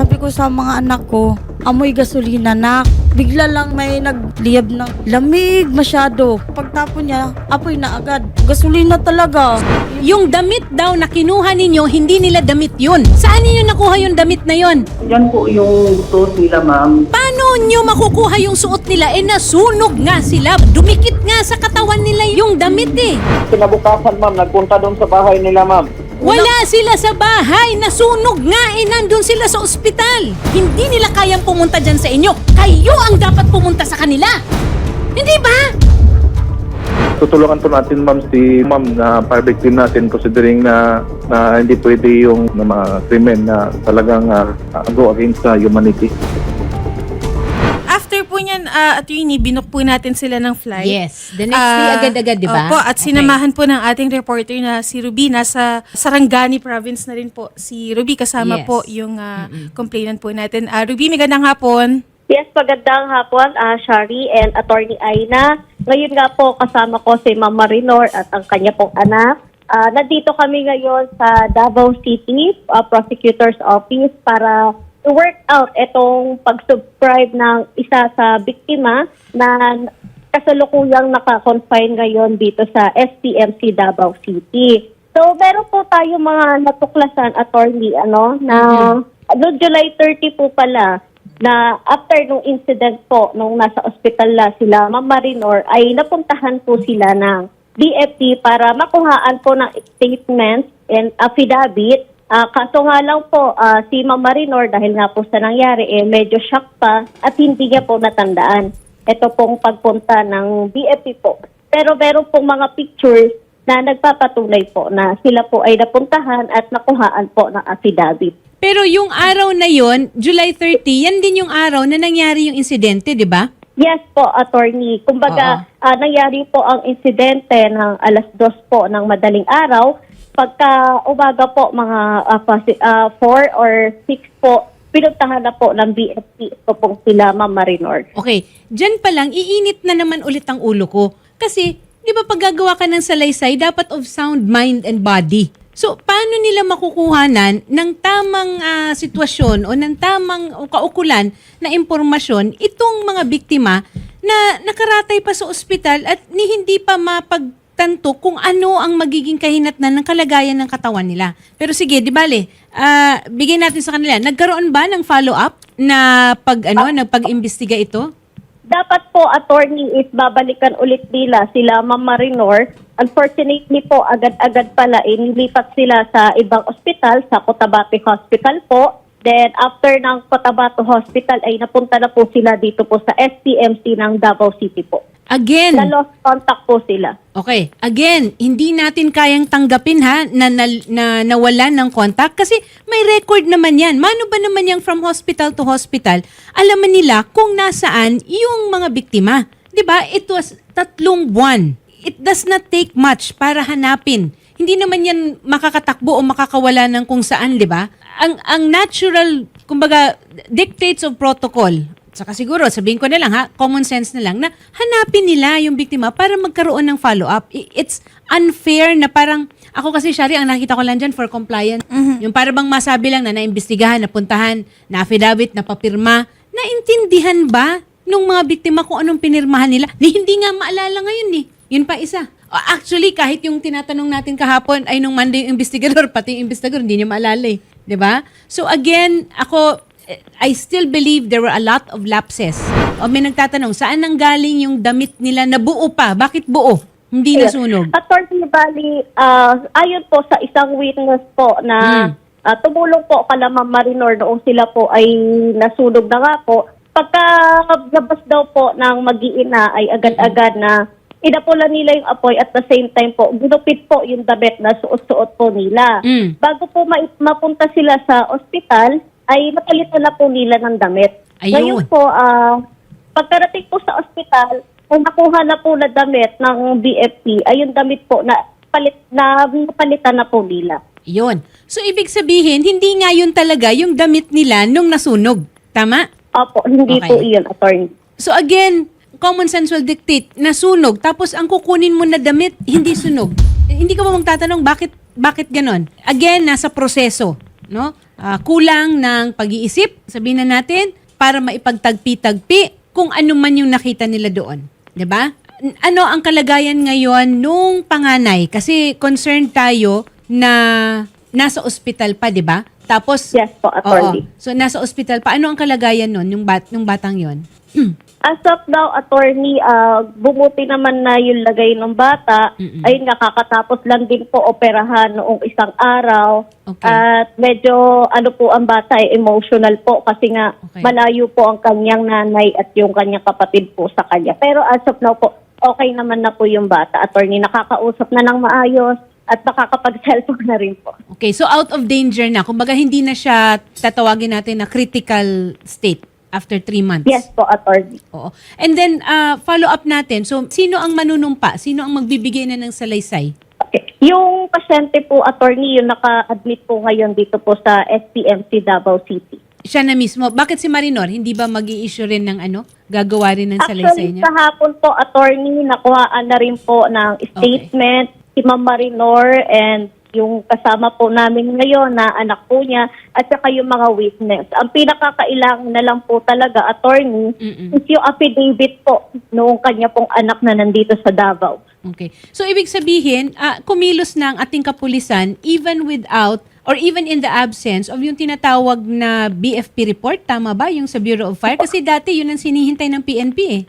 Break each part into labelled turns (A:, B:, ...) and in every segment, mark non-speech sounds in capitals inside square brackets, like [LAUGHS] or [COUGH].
A: Sabi ko sa mga anak ko, amoy gasolina na. Bigla lang may nagliyab ng lamig masyado. Pagtapon niya, apoy na agad. Gasolina talaga.
B: Yung damit daw na kinuha ninyo, hindi nila damit yun. Saan ninyo nakuha yung damit na yun?
C: Yan po yung suot nila, ma'am.
B: Paano nyo makukuha yung suot nila? Eh nasunog nga sila. Dumikit nga sa katawan nila yung damit eh.
C: Kinabukasan, ma'am, nagpunta doon sa bahay nila, ma'am.
B: Wala sila sa bahay. Nasunog nga eh. Nandun sila sa ospital. Hindi nila kayang pumunta dyan sa inyo. Kayo ang dapat pumunta sa kanila. Hindi ba?
D: tutulungan po natin ma'am si ma'am na fire victim natin considering na na hindi pwede yung na mga krimen na talagang uh, go against sa humanity.
E: Uh, attorney, binok po natin sila ng flight.
B: Yes. The next day,
E: Ah,
B: agad-agad, di ba?
E: Opo, at
B: Okay.
E: sinamahan po ng ating reporter na si Ruby. Nasa Sarangani province na rin po si Ruby. Kasama
B: Yes.
E: po yung ah, complainant po natin. Ah, Ruby, magandang hapon.
F: Yes, magandang hapon, ah Shari and Attorney Aina. Ngayon nga po kasama ko si Ma'am Marinor at ang kanya pong anak. Ah, nandito kami ngayon sa Davao City ah, Prosecutor's Office para i-work out itong pag-subscribe ng isa sa biktima na kasalukuyang naka-confine ngayon dito sa SPMC Davao City. So, meron po tayo mga natuklasan, attorney, ano, na noong July 30 po pala, na after nung incident po, nung nasa ospital na sila, Ma'am Marinor, ay napuntahan po sila ng DFT para makuhaan po ng statement and affidavit. Ah, kaso nga lang po, ah, si Ma'am Marinor, dahil nga po sa nangyari, eh, medyo shock pa at hindi niya po natandaan. Ito pong pagpunta ng DFT po. Pero meron pong mga pictures na nagpapatunay po na sila po ay napuntahan at nakuhaan po ng affidavit.
B: Pero yung araw na yon, July 30, yan din yung araw na nangyari yung insidente, di ba?
F: Yes po, attorney. Kumbaga, ah, nangyari po ang insidente ng alas dos po ng madaling araw. Pagka umaga po, mga 4 or 6 po, pinuntahan na po ng BFP ito pong sila, Ma'am Marinor.
B: Okay, dyan pa lang, iinit na naman ulit ang ulo ko. Kasi, di ba pag ka ng salaysay, dapat of sound mind and body. So, paano nila makukuhanan ng tamang ah, sitwasyon o ng tamang kaukulan na impormasyon itong mga biktima na nakaratay pa sa ospital at ni hindi pa mapagtanto kung ano ang magiging kahinatnan ng kalagayan ng katawan nila. Pero sige, di bale, ah, bigyan natin sa kanila. Nagkaroon ba ng follow-up na pag ano, nagpag-imbestiga ito?
F: Dapat po, attorney, is babalikan ulit nila sila, Ma'am Marinor. Unfortunately po, agad-agad pala, inilipat sila sa ibang ospital, sa Cotabato Hospital po. Then, after ng Cotabato Hospital, ay napunta na po sila dito po sa SPMC ng Davao City po.
B: Again,
F: Na lost contact po sila.
B: Okay. Again, hindi natin kayang tanggapin ha na, na, na nawalan ng contact kasi may record naman yan. Mano ba naman yung from hospital to hospital? Alaman nila kung nasaan yung mga biktima. 'Di ba? It was tatlong buwan. It does not take much para hanapin. Hindi naman yan makakatakbo o makakawala ng kung saan, 'di ba? Ang ang natural, kumbaga, dictates of protocol Saka siguro, sabihin ko na lang ha, common sense na lang na hanapin nila yung biktima para magkaroon ng follow-up. It's unfair na parang, ako kasi, Shari, ang nakita ko lang dyan for compliance. Yung para bang masabi lang na naimbestigahan, napuntahan, na affidavit, na papirma. Naintindihan ba nung mga biktima kung anong pinirmahan nila? Ni hindi nga maalala ngayon eh. Yun pa isa. Actually, kahit yung tinatanong natin kahapon ay nung Monday yung investigador, [LAUGHS] pati yung investigador, hindi niya maalala eh. 'Di ba? So again, ako, I still believe there were a lot of lapses. O may nagtatanong, saan nang galing yung damit nila na buo pa? Bakit buo? Hindi nasunog.
F: Attorney Bali, ah, ayon po sa isang witness po na ah, tumulong po kala Ma'am Marinor noong sila po ay nasunog na nga po. Pagka labas daw po ng mag-iina ay agad-agad na inapulan nila yung apoy at the same time po, ginupit po yung damit na suot-suot po nila.
B: Mm.
F: Bago po ma- mapunta sila sa ospital, ay napalitan na po nila ng damit.
B: Ayun.
F: Ngayon po, ah, pagkarating po sa ospital, kung nakuha na po na damit ng BFP, ay yung damit po na palit na napalitan na po nila.
B: Yun. So ibig sabihin, hindi nga yun talaga yung damit nila nung nasunog. Tama?
F: Opo, hindi
B: Okay.
F: po iyon, attorney.
B: So again, common sense will dictate na sunog. Tapos ang kukunin mo na damit, hindi sunog. Eh, Hindi ka ba magtatanong bakit bakit ganon? Again, nasa proseso, no? Ah, kulang ng pag-iisip, sabihin na natin, para maipagtagpi-tagpi kung ano man yung nakita nila doon. 'Di ba? Ano ang kalagayan ngayon nung panganay? Kasi concerned tayo na nasa ospital pa, 'di ba? Tapos
F: Yes po, attorney.
B: Oo. So nasa ospital pa. Ano ang kalagayan nun, yung, bat, yung batang yon? [CLEARS THROAT]
F: As of now, attorney, ah, bumuti naman na yung lagay ng bata. Ayun nga, kakatapos lang din po operahan noong isang araw.
B: Okay.
F: At medyo, ano po, ang bata ay emotional po kasi nga
B: Okay.
F: malayo po ang kanyang nanay at yung kanyang kapatid po sa kanya. Pero as of now po, okay naman na po yung bata. Attorney, nakakausap na ng maayos at nakakapag-cellphone na rin po.
B: Okay, so out of danger na. Kumbaga hindi na siya tatawagin natin na critical state after three months.
F: Yes po, attorney.
B: Oo. And then, uh, follow up natin. So, sino ang manunumpa? Sino ang magbibigay na ng salaysay?
F: Okay. Yung pasyente po, attorney, yung naka-admit po ngayon dito po sa SPMC Davao City.
B: Siya na mismo. Bakit si Marinor? Hindi ba mag issue rin ng ano? Gagawa rin ng salaysay
F: Actually,
B: niya?
F: sa hapon po, attorney, nakuhaan na rin po ng statement si Ma'am Marinor and yung kasama po namin ngayon na anak po niya at saka yung mga witness. Ang pinakakailangan na lang po talaga, attorney,
B: Mm-mm.
F: is yung affidavit po noong kanya pong anak na nandito sa Davao.
B: Okay. So, ibig sabihin, ah, kumilos na ang ating kapulisan even without or even in the absence of yung tinatawag na BFP report. Tama ba? Yung sa Bureau of Fire? Kasi dati yun ang sinihintay ng PNP eh.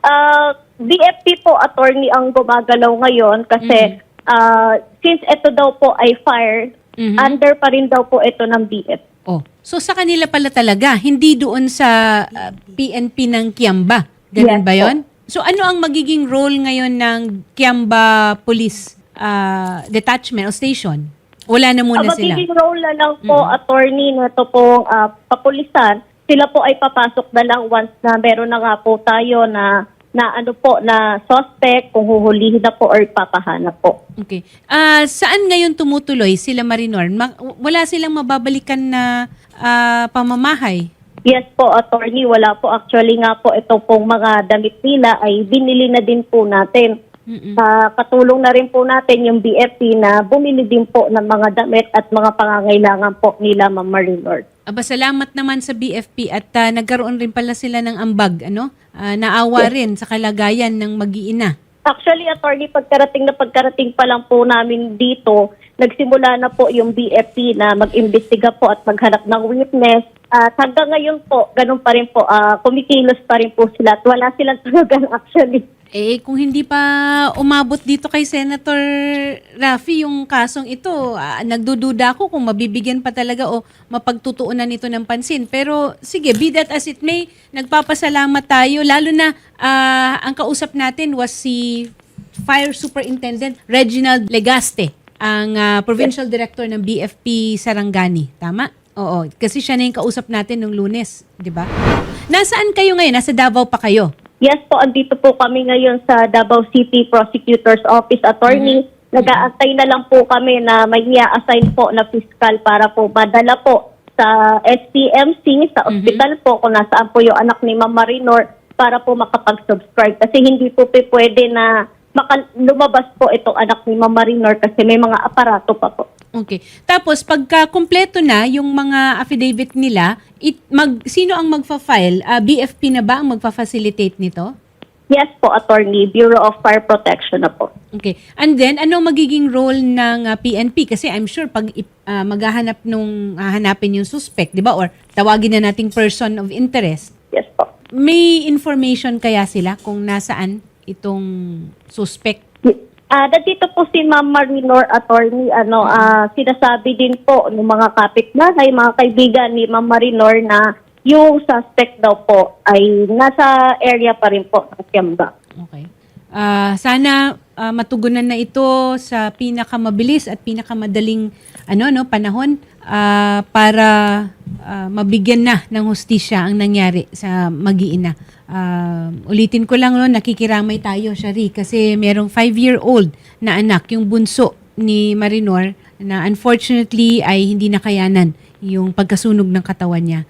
F: Ah, BFP po attorney ang gumagalaw ngayon kasi ah, since ito daw po ay fired,
B: Mhm.
F: under pa rin daw po ito ng BFP.
B: Oh. So sa kanila pala talaga, hindi doon sa uh, PNP ng Kiamba. Ganun
F: Yes
B: ba. 'yon? So ano ang magiging role ngayon ng Kiamba Police uh, Detachment o Station? Wala na muna
F: Ang
B: sila.
F: magiging role na lang po, attorney, na ito pong ah, papulisan, sila po ay papasok na lang once na meron na nga po tayo na na ano po na suspect kung huhulihin na po or papahanap po.
B: Okay. Ah, saan ngayon tumutuloy sila Marinor? Ma- wala silang mababalikan na ah, pamamahay.
F: Yes po, attorney, wala po. Actually nga po, ito pong mga damit nila ay binili na din po natin.
B: Mm-mm.
F: Ah, katulong na rin po natin yung BFP na bumili din po ng mga damit at mga pangangailangan po nila, Ma'am Marinor.
B: Aba, salamat naman sa BFP at ah, nagkaroon rin pala sila ng ambag, ano? Ah, naawa rin sa kalagayan ng mag-iina.
F: Actually, attorney, pagkarating na pagkarating pa lang po namin dito, nagsimula na po yung BFP na mag-imbestiga po at maghanap ng witness. At hanggang ngayon po, ganun pa rin po, ah, kumikilos pa rin po sila at wala silang [LAUGHS] tulugan actually.
B: Eh, kung hindi pa umabot dito kay Senator Rafi yung kasong ito, ah, nagdududa ako kung mabibigyan pa talaga o mapagtutuunan ito ng pansin. Pero sige, be that as it may, nagpapasalamat tayo. Lalo na ah, ang kausap natin was si Fire Superintendent Reginald Legaste, ang ah, Provincial Director ng BFP Sarangani. Tama? Oo, kasi siya na yung kausap natin nung lunes, di ba? Nasaan kayo ngayon? Nasa Davao pa kayo?
F: Yes po, andito po kami ngayon sa Davao City Prosecutor's Office Attorney. Nag-aantay na lang po kami na may i-assign po na fiscal para po madala po sa SPMC, sa hospital po, kung nasaan po yung anak ni Ma'am Marinor para po makapag-subscribe. Kasi hindi po pwede na maka- lumabas po itong anak ni Ma'am Marinor kasi may mga aparato pa po.
B: Okay. Tapos pagka kumpleto na yung mga affidavit nila, it, mag sino ang magfa-file? Ah, BFP na ba ang magfa-facilitate nito?
F: Yes po, Attorney. Bureau of Fire Protection na po.
B: Okay. And then ano magiging role ng ah, PNP kasi I'm sure pag ah, maghahanap nung hahanapin yung suspect, 'di ba? Or tawagin na nating person of interest.
F: Yes po.
B: May information kaya sila kung nasaan itong suspect?
F: Ah, nandito po si Ma'am Marinor Attorney, ano, ah, sinasabi din po ng mga kapitbahay, mga kaibigan ni Ma'am Marinor na yung suspect daw po ay nasa area pa rin po ng Kiamba.
B: Okay. Ah, sana ah, matugunan na ito sa pinakamabilis at pinakamadaling ano no panahon ah, para ah, mabigyan na ng hustisya ang nangyari sa mag-iina. Ah, ulitin ko lang no, nakikiramay tayo, Shari, kasi merong five-year-old na anak, yung bunso ni Marinor, na unfortunately ay hindi nakayanan yung pagkasunog ng katawan niya.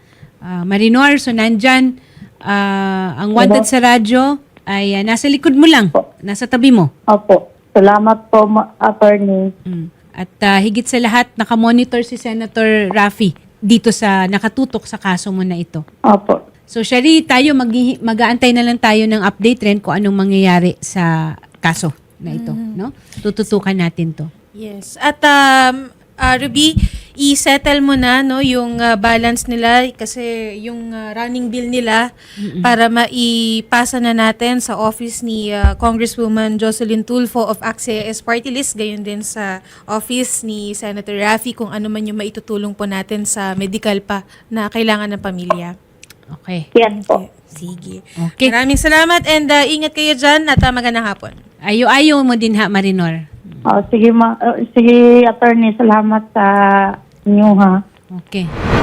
B: Ah, Marinor, so nandyan, ah, ang wanted sa radyo ay ah, nasa likod mo lang, nasa tabi mo.
F: Opo. Salamat po, Attorney.
B: Mm. At ah, higit sa lahat, nakamonitor si Senator Rafi dito sa nakatutok sa kaso mo na ito.
G: Opo.
B: So, Shari, tayo mag mag-aantay na lang tayo ng update rin kung anong mangyayari sa kaso na ito, no? Tututukan natin 'to.
E: Yes. At um, ah, Ruby, i-settle mo na no yung ah, balance nila kasi yung ah, running bill nila para maipasa na natin sa office ni ah, Congresswoman Jocelyn Tulfo of AXIS Party List gayon din sa office ni Senator Raffy kung ano man yung maitutulong po natin sa medical pa na kailangan ng pamilya.
B: Okay.
F: Yes po.
E: Sige.
B: Okay.
E: Maraming salamat and ah, ingat kayo dyan at ah, magandang hapon.
B: Ayo-ayo mo din ha, Marinor.
G: Oh, sige, ma- uh, sige, attorney, salamat sa inyo ha.
B: Okay.